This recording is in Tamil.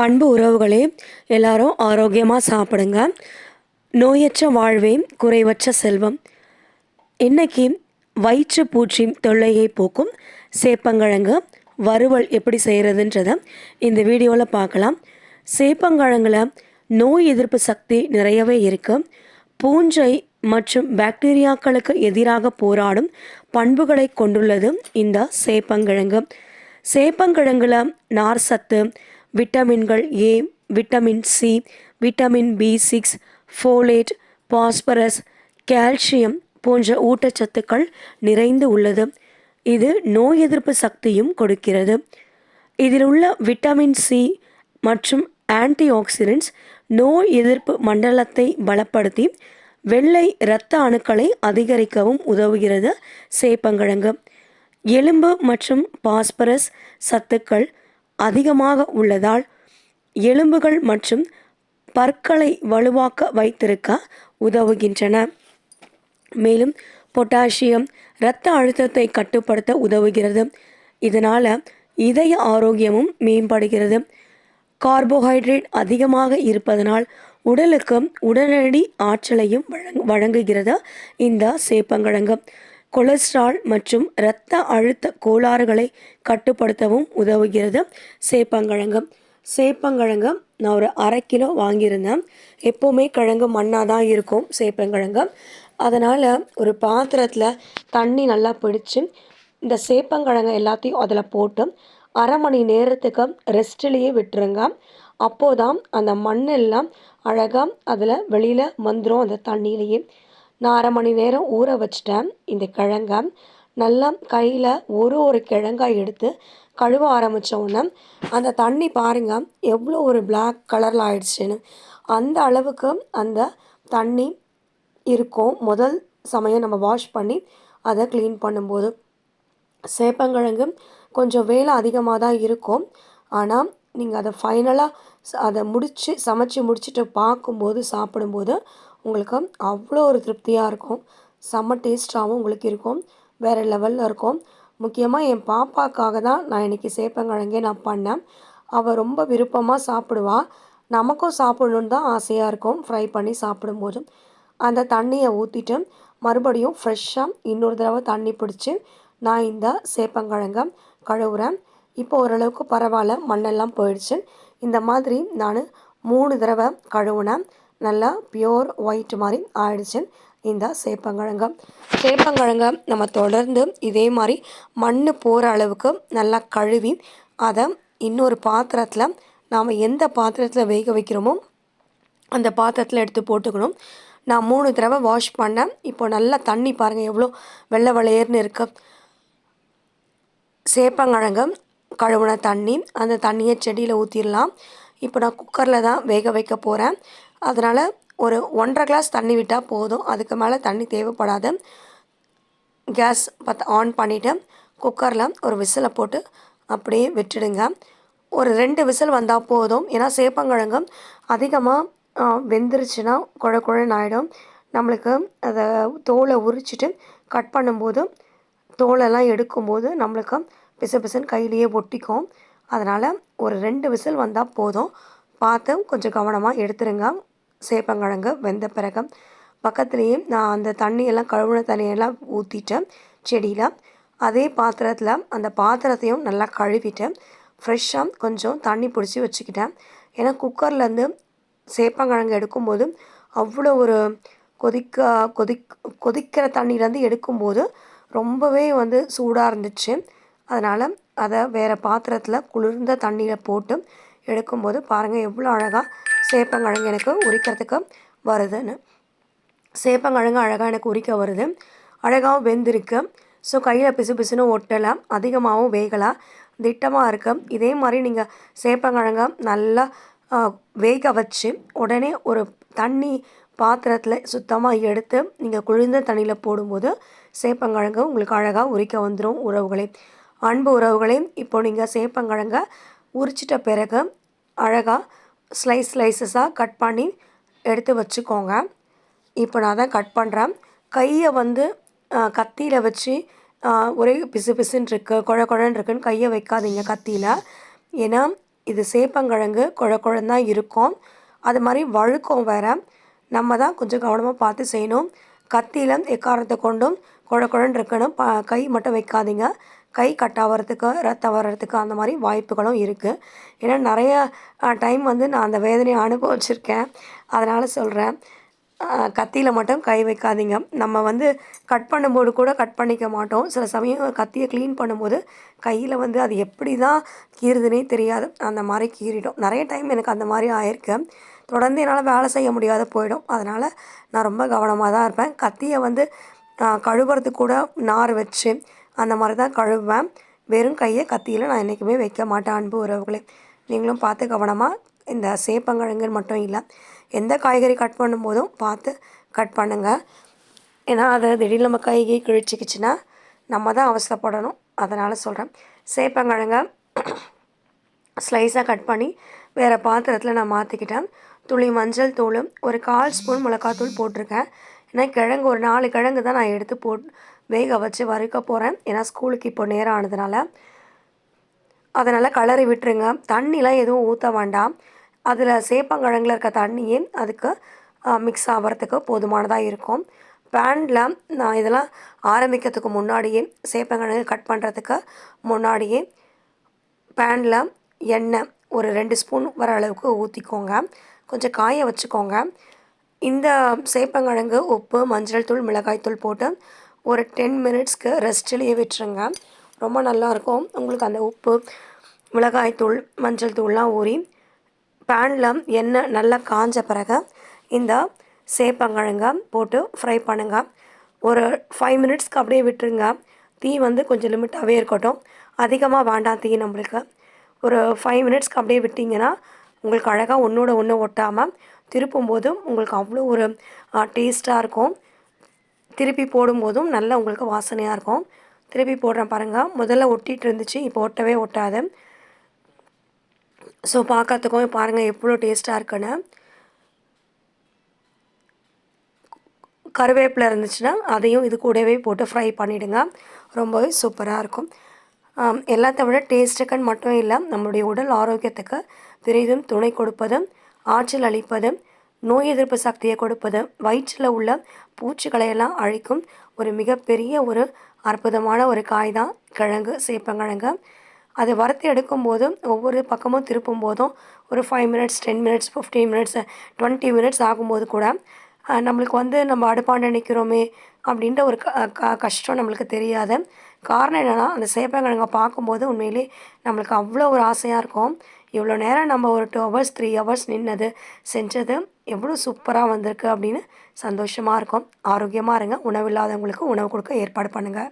அன்பு உறவுகளே எல்லாரும் ஆரோக்கியமாக சாப்பிடுங்க. நோயற்ற வாழ்வே குறைவற்ற செல்வம். இன்றைக்கி வயிற்று பூச்சி தொல்லையை போக்கும் சேப்பங்கிழங்கு வறுவல் எப்படி செய்கிறதுன்றத இந்த வீடியோவில் பார்க்கலாம். சேப்பங்கிழங்கில் நோய் எதிர்ப்பு சக்தி நிறையவே இருக்குது பூஞ்சை மற்றும் பாக்டீரியாக்களுக்கு எதிராக போராடும் பண்புகளை கொண்டுள்ளது இந்த சேப்பங்கிழங்கு. சேப்பங்கிழங்குல நார் சத்து விட்டமின்கள் A vitamin C vitamin B six folate phosphorus calcium போன்ற ஊட்டச்சத்துக்கள் நிறைந்து உள்ளது. இது நோய் எதிர்ப்பு சக்தியும் கொடுக்கிறது. இதில் உள்ள விட்டமின் சி மற்றும் ஆன்டி ஆக்சிடென்ட்ஸ் நோய் எதிர்ப்பு மண்டலத்தை பலப்படுத்தி வெள்ளை இரத்த அணுக்களை அதிகரிக்கவும் உதவுகிறது. சேப்பங்கிழங்கு எலும்பு மற்றும் பாஸ்பரஸ் சத்துக்கள் அதிகமாக உள்ளதால் எலும்புகள் மற்றும் பற்களை வலுவாக்க வைத்திருக்க உதவுகின்றன. மேலும் பொட்டாசியம் இரத்த அழுத்தத்தை கட்டுப்படுத்த உதவுகிறது. இதனால் இதய ஆரோக்கியமும் மேம்படுகிறது. கார்போஹைட்ரேட் அதிகமாக இருப்பதனால் உடலுக்கு உடனடி ஆற்றலையும் வழங் வழங்குகிறது இந்த சேப்பங்கிழங்கு கொலஸ்ட்ரால் மற்றும் இரத்த அழுத்த கோளாறுகளை கட்டுப்படுத்தவும் உதவுகிறது. சேப்பங்கிழங்கு. சேப்பங்கிழங்கு நான் ஒரு அரை கிலோ வாங்கியிருந்தேன். எப்போவுமே கிழங்கு மண்ணாக தான் இருக்கும் சேப்பங்கிழங்கு. அதனால் ஒரு பாத்திரத்தில் தண்ணி நல்லா பிடிச்சி இந்த சேப்பங்கிழங்கு எல்லாத்தையும் அதில் போட்டு அரை மணி நேரத்துக்கு ரெஸ்ட்லேயே விட்டுருங்க. அப்போதான் அந்த மண்ணெல்லாம் அழகாக அதில் வெளியில் வந்துடும் அந்த தண்ணியிலேயே. நான் அரை மணி நேரம் ஊற வச்சிட்டேன். இந்த கிழங்க நல்லா கையில் ஒரு ஒரு கிழங்காய் எடுத்து கழுவ ஆரம்பித்த உடனே அந்த தண்ணி பாருங்க எவ்வளோ ஒரு பிளாக் கலரில் ஆயிடுச்சுன்னு. அந்த அளவுக்கு அந்த தண்ணி இருக்கும். முதல் சமயம் நம்ம வாஷ் பண்ணி அதை க்ளீன் பண்ணும்போது சேப்பங்கிழங்கு கொஞ்சம் வேலை அதிகமாக தான் இருக்கும். ஆனால் நீங்கள் அதை ஃபைனலாக அதை முடித்து சமைச்சு முடிச்சுட்டு பார்க்கும்போது சாப்பிடும்போது உங்களுக்கு அவ்வளோ ஒரு திருப்தியாக இருக்கும். செம்ம டேஸ்ட்டாகவும் உங்களுக்கு இருக்கும். வேறு லெவலில் இருக்கும். முக்கியமாக என் பாப்பாக்காக தான் நான் இன்றைக்கி சேப்பங்கிழங்கே நான் பண்ணேன். அவள் ரொம்ப விருப்பமாக சாப்பிடுவாள் நமக்கும் சாப்பிடணுன்னு தான் ஆசையாக இருக்கும். ஃப்ரை பண்ணி சாப்பிடும்போது. அந்த தண்ணியை ஊற்றிட்டு மறுபடியும் ஃப்ரெஷ்ஷாக இன்னொரு தடவை தண்ணி பிடிச்சி நான் இந்த சேப்பங்கிழங்க கழுவுறேன். இப்போ ஓரளவுக்கு பரவாயில்ல. மண்ணெல்லாம் போயிடுச்சு. இந்த மாதிரி நான் மூணு தடவை கழுவுனேன். நல்லா பியோர் ஒயிட் மாதிரி ஆயிடுச்சு. இந்த சேப்பங்கிழங்கு. சேப்பங்கிழங்க நம்ம தொடர்ந்து இதே மாதிரி மண் போகிற அளவுக்கு நல்லா கழுவி அதை இன்னொரு பாத்திரத்தில் நாம் எந்த பாத்திரத்தில் வேக வைக்கிறோமோ அந்த பாத்திரத்தில் எடுத்து போட்டுக்கணும். நான் மூணு தடவை வாஷ் பண்ணேன். இப்போ நல்லா தண்ணி பாருங்கள் எவ்வளோ வெள்ளை வெளையர்னு இருக்கு. சேப்பங்கிழங்கு கழுவுன தண்ணி அந்த தண்ணியை செடியில் ஊற்றிடலாம் இப்போ நான் குக்கரில் தான் வேக வைக்க போகிறேன் அதனால் ஒரு ஒன்றரை கிளாஸ் தண்ணி விட்டால் போதும். அதுக்கு மேலே தண்ணி தேவைப்படாது கேஸ் பற்ற ஆன் பண்ணிவிட்டு குக்கரில் ஒரு விசிலை போட்டு அப்படியே விட்டுடுங்க. ஒரு ரெண்டு விசில் வந்தால் போதும். ஏன்னா சேப்பங்கிழங்கு அதிகமாக வெந்துருச்சுன்னா குழ குழன்னு ஆகிடும் நம்மளுக்கு அதை தோலை உரிச்சிட்டு கட் பண்ணும்போது தோலெல்லாம் எடுக்கும்போது நம்மளுக்கு பிசு பிசுன்னு கையிலேயே ஒட்டிக்கும். அதனால் ஒரு ரெண்டு விசில் வந்தால் போதும். பார்த்து கொஞ்சம் கவனமாக எடுத்துருங்க. சேப்பங்கிழங்கு வெந்த பிறகு பக்கத்துலேயே நான் அந்த தண்ணியெல்லாம் கழுவுன தண்ணியெல்லாம் ஊற்றிட்டேன் செடியில். அதே பாத்திரத்தில் அந்த பாத்திரத்தையும் நல்லா கழுவிட்டேன். ஃப்ரெஷ்ஷாக கொஞ்சம் தண்ணி பிடிச்சி வச்சுக்கிட்டேன். ஏன்னா குக்கர்லேருந்து சேப்பங்கிழங்கு எடுக்கும்போது அவ்வளோ ஒரு கொதிக்க கொதிக் கொதிக்கிற தண்ணியிலேருந்து எடுக்கும்போது ரொம்பவே வந்து சூடாக இருந்துச்சு. அதனால் அதை வேறு பாத்திரத்தில் குளிர்ந்த தண்ணியில் போட்டு எடுக்கும்போது பாருங்கள் எவ்வளோ அழகாக சேப்பங்கிழங்கு எனக்கு உரிக்கிறதுக்கு வருதுன்னு. சேப்பங்கிழங்கு அழகாக எனக்கு உரிக்க வருது. அழகாகவும் வெந்திருக்கு. ஸோ கையில் பிசு பிசுன்னு ஒட்டலை. அதிகமாகவும் வேகலாம் திட்டமாக இருக்கு. இதே மாதிரி நீங்கள் சேப்பங்கிழங்க நல்லா வேக வச்சு உடனே ஒரு தண்ணி பாத்திரத்தில் சுத்தமாக எடுத்து நீங்கள் குளிர்ந்த தண்ணியில் போடும்போது சேப்பங்கிழங்கு உங்களுக்கு அழகாக உரிக்க வந்துடும் உறவுகளே. அன்பு உறவுகளே இப்போ நீங்கள் சேப்பங்கிழங்க உரிச்சிட்ட பிறகு அழகாக ஸ்லைஸ் ஸ்லைசஸாக கட் பண்ணி எடுத்து வச்சுக்கோங்க. இப்போ நான் தான் கட் பண்ணுறேன் கையை வந்து கத்தியில் வச்சு ஒரே பிசு பிசுன்னு இருக்கு குழ குழன்னு இருக்குன்னு கையை வைக்காதீங்க கத்தியில். ஏன்னா இது சேப்பங்கிழங்கு குழ குழன்னு தான் இருக்கும். அது மாதிரி வழுக்கும் வேறு. நம்ம தான் கொஞ்சம் கவனமாக பார்த்து செய்யணும். கத்தியில் எக்காரத்தை கொண்டும் குழ குழன்னு இருக்கணும் ப கை மட்டும் வைக்காதீங்க. கை கட் ஆகிறதுக்கு ரத்தம் வர்றதுக்கு அந்த மாதிரி வாய்ப்புகளும் இருக்குது ஏன்னா நிறைய டைம் வந்து நான் அந்த வேதனையை அனுபவிச்சிருக்கேன். அதனால் சொல்கிறேன் கத்தியில் மட்டும் கை வைக்காதீங்க. நம்ம வந்து கட் பண்ணும்போது கூட கட் பண்ணிக்க மாட்டோம். சில சமயம் கத்தியை க்ளீன் பண்ணும்போது கையில் வந்து அது எப்படி தான் கீறுதுனே தெரியாது. அந்த மாதிரி கீறிடும். நிறைய டைம் எனக்கு அந்த மாதிரி ஆயிருக்கு. தொடர்ந்து என்னால் வேலை செய்ய முடியாத போயிடும். அதனால் நான் ரொம்ப கவனமாக தான் இருப்பேன். கத்தியை வந்து கழுவுறதுக்கு கூட நார் வச்சு அந்த மாதிரி தான் கழுவுவேன். வெறும் கையை கத்தியில் நான் என்றைக்குமே வைக்க மாட்டேன் அன்பு உறவுகளே. நீங்களும் பார்த்து கவனமாக இந்த சேப்பங்கிழங்குன்னு மட்டும் இல்லை எந்த காய்கறி கட் பண்ணும்போதும் பார்த்து கட் பண்ணுங்கள் ஏன்னா அதை திடீர்னு நம்ம கைகை கிழிச்சிக்கிச்சுன்னா நம்ம தான் அவசரப்படணும். அதனால் சொல்கிறேன் சேப்பங்கிழங்க ஸ்லைஸாக கட் பண்ணி வேறு பாத்திரத்தில் நான் மாற்றிக்கிட்டேன் துளி மஞ்சள் தூள் ஒரு கால் ஸ்பூன் மிளகாத்தூள் போட்டிருக்கேன். ஏன்னா கிழங்கு ஒரு நாலு கிழங்கு தான் நான் எடுத்து போட் வேக வச்சு வறுக்க போகிறேன் ஏன்னா ஸ்கூலுக்கு இப்போ நேரம் ஆனதுனால. அதனால் கலரி விட்டுருங்க. தண்ணிலாம் எதுவும் ஊற்ற வேண்டாம். அதில் சேப்பங்கிழங்கில் இருக்க தண்ணியே அதுக்கு மிக்ஸ் ஆகிறதுக்கு போதுமானதாக இருக்கும். பேனில் நான் இதெல்லாம் ஆரம்பிக்கிறதுக்கு முன்னாடியே சேப்பங்கிழங்கு கட் பண்ணுறதுக்கு முன்னாடியே பேனில் எண்ணெய் ஒரு ரெண்டு ஸ்பூன் வர அளவுக்கு ஊற்றிக்கோங்க கொஞ்சம் காய வச்சுக்கோங்க. இந்த சேப்பங்கிழங்கு உப்பு மஞ்சள் தூள் மிளகாய் தூள் போட்டு ஒரு டென் மினிட்ஸ்க்கு ரெஸ்ட்லேயே விட்டுருங்க. ரொம்ப நல்லாயிருக்கும் உங்களுக்கு அந்த உப்பு மிளகாய் தூள் மஞ்சள் தூள்லாம் ஊறி பேனில் எண்ணெய் நல்லா காஞ்ச பிறகு இந்த சேப்பங்கிழங்க போட்டு ஃப்ரை பண்ணுங்கள் ஒரு ஃபைவ் மினிட்ஸ்க்கு அப்படியே விட்டுருங்க. தீ வந்து கொஞ்சம் லிமிட்டாகவே இருக்கட்டும். அதிகமாக வேண்டாம் தீ நம்மளுக்கு. ஒரு ஃபைவ் மினிட்ஸ்க்கு அப்படியே விட்டிங்கன்னா உங்களுக்கு அழகாக ஒன்றோட ஒன்று ஒட்டாமல் திருப்பும் போதும் உங்களுக்கு அவ்வளோ ஒரு டேஸ்ட்டாக இருக்கும். திருப்பி போடும்போதும் நல்லா உங்களுக்கு வாசனையாக இருக்கும். திருப்பி போடுறேன் பாருங்கள் முதல்ல ஒட்டிகிட்டு இருந்துச்சு. இப்போ ஒட்டவே ஒட்டாது. ஸோ பார்க்கறதுக்கும் பாருங்கள் எவ்வளோ டேஸ்ட்டாக இருக்குன்னு. கருவேப்பிலை இருந்துச்சுன்னா அதையும் இது கூடவே போட்டு ஃப்ரை பண்ணிவிடுங்க ரொம்பவே சூப்பராக இருக்கும். எல்லாத்த விட டேஸ்ட்டுக்குன்னு மட்டும் இல்லை நம்மளுடைய உடல் ஆரோக்கியத்துக்கு பெரிதும் துணை கொடுப்பதும் ஆற்றல் அளிப்பதும் நோய் எதிர்ப்பு சக்தியை கொடுப்பது வயிற்றில் உள்ள பூச்சிகளையெல்லாம் அழிக்கும் ஒரு மிகப்பெரிய ஒரு அற்புதமான ஒரு காய் தான் கிழங்கு சேப்பங்கிழங்கு. அதை வறுத்து எடுக்கும்போது ஒவ்வொரு பக்கமும் திருப்பும் போதும் ஒரு five minutes ten minutes fifteen minutes twenty minutes ஆகும்போது கூட நம்மளுக்கு வந்து நம்ம அடுப்பாண்ட நிற்கிறோமே அப்படின்ற ஒரு க கஷ்டம் நம்மளுக்கு தெரியாது. காரணம் என்னென்னா அந்த சேப்பங்கிழங்க பார்க்கும்போது உண்மையிலே நம்மளுக்கு அவ்வளோ ஒரு ஆசையாக இருக்கும். இவ்வளோ நேரம் நம்ம ஒரு டூ ஹவர்ஸ் த்ரீ ஹவர்ஸ் நின்னது செஞ்சது எவ்வளோ சூப்பராக வந்திருக்கு அப்படின்னு சந்தோஷமாக இருக்கும். ஆரோக்கியமாக இருங்க. உணவு இல்லாதவங்களுக்கு உணவு கொடுக்க ஏற்பாடு பண்ணுங்கள்